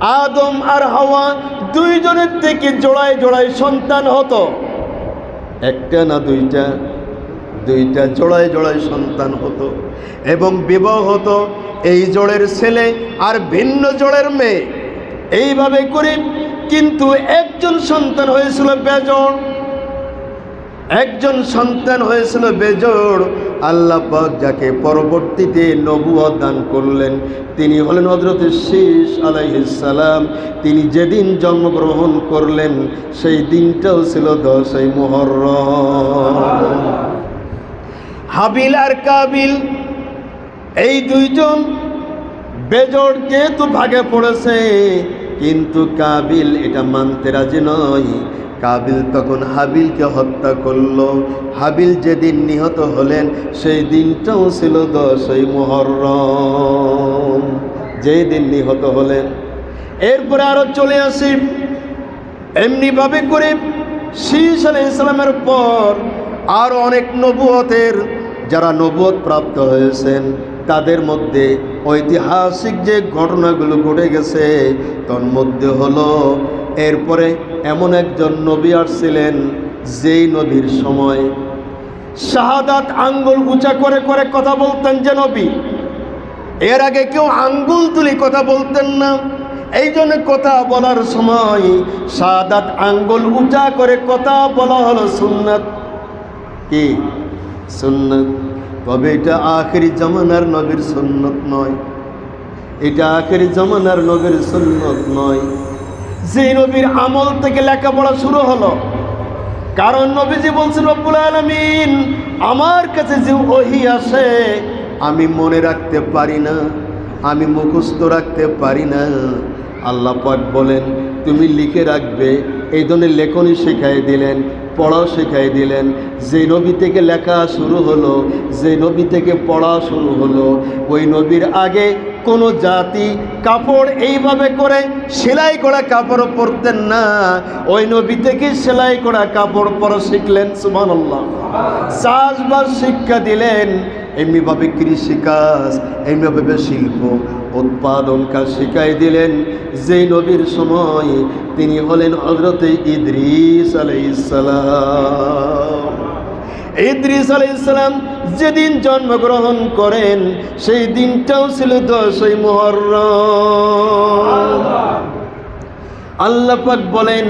আদম আর হাওয়া দুইজনের থেকে জোড়ায় জোড়ায় সন্তান হতো। একটা না দুইটা? দুইটা জোড়ায় জোড়ায় সন্তান হতো এবং বিবাহ হতো এই জোড়ের ছেলে আর ভিন্ন জোড়ের মেয়ে। এইভাবে করে কিন্তু একজন সন্তান হয়েছিল বেজোড় একজন সন্তান হয়েছিল বেজোড়। আল্লাহ পাক যাকে পরবর্তীতে নবুয়ত দান করলেন, তিনি হলেন হজরত শীষ আলাইসালাম তিনি যেদিন জন্মগ্রহণ করলেন, সেই দিনটাও ছিল দশই মোহর হাবিল আর কাবিল, এই দুইজন বেজোড় যেহেতু ভাগে পড়েছে, কিন্তু কাবিল এটা মানতে রাজি নয়। কাবিল তখন হাবিলকে হত্যা করল। হাবিল যেদিন নিহত হলেন, সেই দিনটাও ছিল দশই মোহরম যেই দিন নিহত হলেন। এরপরে আরও চলে আসি। এমনিভাবে করে শীষ আলাই ইসলামের পর আর অনেক নবুয়তের যারা নবুয়ত প্রাপ্ত হয়েছেন, তাদের মধ্যে ঐতিহাসিক যে ঘটনাগুলো ঘটে গেছে, তন্মধ্যে হলো এরপরে এমন একজন নবী আসছিলেন, যেই নবীর সময় শাহাদাত আঙ্গুল উঁচা করে করে কথা বলতেন যে নবী। এর আগে কেউ আঙ্গুল তুলে কথা বলতেন না। এই জন্য কথা বলার সময় সাদাত আঙ্গুল উঁচা করে কথা বলা হলো সুন্নাত। কি? সুন্নত। তবে এটা আখেরি জমানার নবীর সুন্নত নয়। এটা আখেরি জমানার নবীর সুন্নত নয়। যে নবীর আমল থেকে লেখাপড়া শুরু হলো। কারণ নবীজি বলছেন, রব্বুল আলমিন, আমার কাছে যে ওহি আসে, আমি মনে রাখতে পারি না, আমি মুখস্থ রাখতে পারি না। আল্লাহ পাক বলেন, তুমি লিখে রাখবে। এই ধরনের লেখনই শেখাই দিলেন। পড়াও শেখাই দিলেন। যে নবী থেকে লেখা শুরু হলো, যে নবী থেকে পড়া শুরু হলো, ওই নবীর আগে কোনো জাতি কাপড় এইভাবে করে সেলাই করা কাপড় পরতেন না। ওই নবী থেকে সেলাই করা কাপড় পরা শিখলেন সুমান আল্লাহ চাষবাস শিক্ষা দিলেন। এমনিভাবে কৃষিকাজ এমনিভাবে শিল্প উৎপাদন কাজ শিখাই দিলেন। যেই নবীর সময় তিনি হলেন হজরতে ইদ্রিস আলাইসালাম ইদ্রিস আলাইসালাম যেদিন জন্মগ্রহণ করেন, সেই দিনটাও ছিল দশই মোহরম আল্লাহ পাক বলেন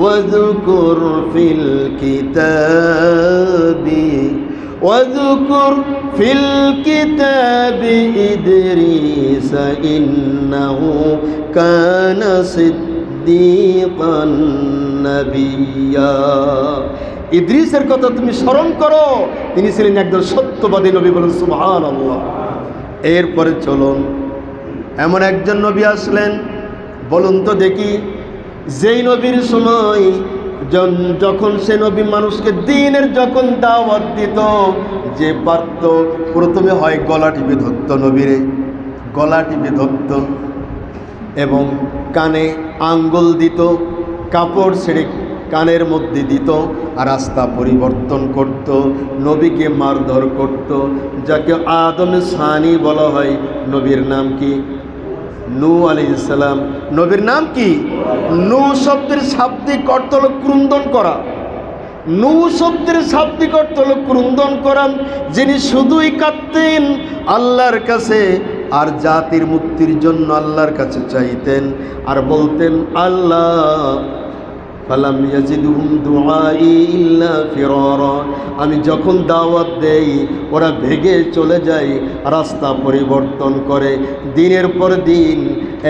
ওয়াজকুর ফিল কিতাবি ওয়াজকুর ফিল কিতাবি ইদরিস, ইন্নাহু কানা নাবিয়্যা ইদ্রিসের কথা তুমি স্মরণ করো। তিনি ছিলেন একজন সত্যবাদী নবী বলেন, সুবহানাল্লাহ। এরপরে চলুন, এমন একজন নবী আসলেন, বলুন তো দেখি, যেই নবীর সময় যখন সে নবী মানুষকে দিনের যখন দাওয়াত দিত, যে পারত, প্রথমে হয় গলা টিপে ধরত নবীরে। গলা টিপে ধরত। এবং কানে আঙ্গুল দিত, কাপড় ছেড়ে কানের মধ্যে দিত, রাস্তা পরিবর্তন করত, নবীকে মারধর করত, যাকে আদম সানি বলা হয়। নবীর নাম কি? নু আলি ইসলাম নবীর নাম কি? নু শব্দের শাব্দিক অর্থ হল ক্রুন্দন করা। নু শব্দের শাব্দিক অর্থ হল ক্রুন্দন করা। যিনি শুধুই কাঁদতেন, আল্লাহর কাছে আর জাতির মুক্তির জন্য আল্লাহর কাছে চাইতেন আর বলতেন আল্লাহ ফালাম ইয়াজিদুহুম দুআই ইল্লা ফিরারা। আমি যখন দাওয়াত দেই, ওরা ভেগে চলে যায়, রাস্তা পরিবর্তন করে। দিনের পর দিন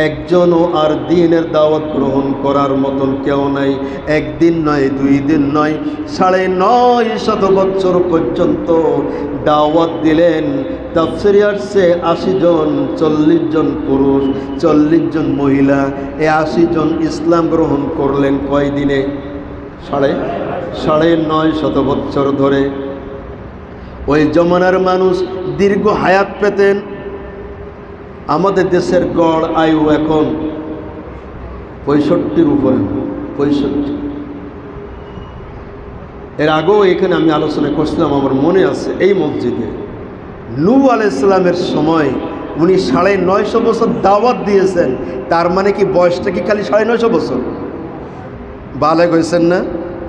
একজনও আর দিনের দাওয়াত গ্রহণ করার মতন কেউ নাই। একদিন নয়, দুই দিন নয়, সাড়ে নয় শত বছর পর্যন্ত দাওয়াত দিলেন। তাফসিরে আসছে আশি জন, চল্লিশ জন পুরুষ, চল্লিশ জন মহিলা। এ আশি জন ইসলাম গ্রহণ করলেন কয় দিনে সাড়ে সাড়ে নয় শত বছর ধরে ওই জমানার মানুষ দীর্ঘ হায়াত পেতেন। আমাদের দেশের গড় আয়ু এখন পঁয়ষট্টির উপরে, পঁয়ষট্টি। এর আগেও এখানে আমি আলোচনা করছিলাম, আমার মনে আছে এই মসজিদে। নু নূ আলাইসালামের সময় উনি সাড়ে নয়শো বছর দাওয়াত দিয়েছেন, তার মানে কি বয়সটা কি খালি সাড়ে নয়শো বছর? বালেক হয়েছেন না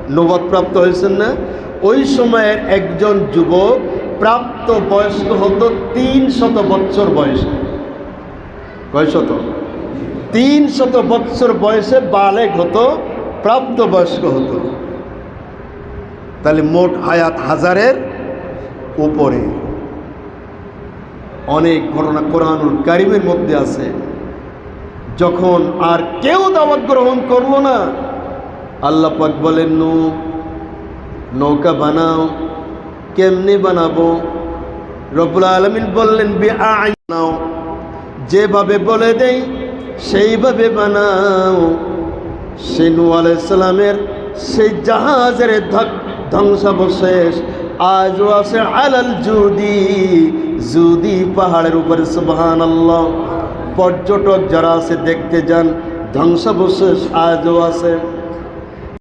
নবদ প্রাপ্ত হয়েছেন না। ওই সময়ের একজন যুবক প্রাপ্ত বয়স্ক হতো তিন শত বৎসর বয়সে। কয় শত? তিন শত বৎসর বয়সে বালেক হতো, প্রাপ্ত বয়স্ক হতো। তাহলে মোট হায়াত হাজারের উপরে। অনেক ঘটনা কোরআনুল কারিমের মধ্যে আছে। যখন আর কেউ দাওয়াত গ্রহণ করল না আল্লাহ পাক বলেন, নু, নৌকা বানাও, কেমনি বানাবো? রবুল আলমিন বললেন বে নাও যেভাবে বলে দেই, সেইভাবে বানাও। সে নু আলাইসালামের সেই জাহাজের ধ্বংসাবশেষ আজও আছে আলাল জুদি জুদি পাহাড়ের উপরে সুবহান আল্লাহ পর্যটক যারা আছে, দেখতে যান, ধ্বংসাবশেষ আজও আছে।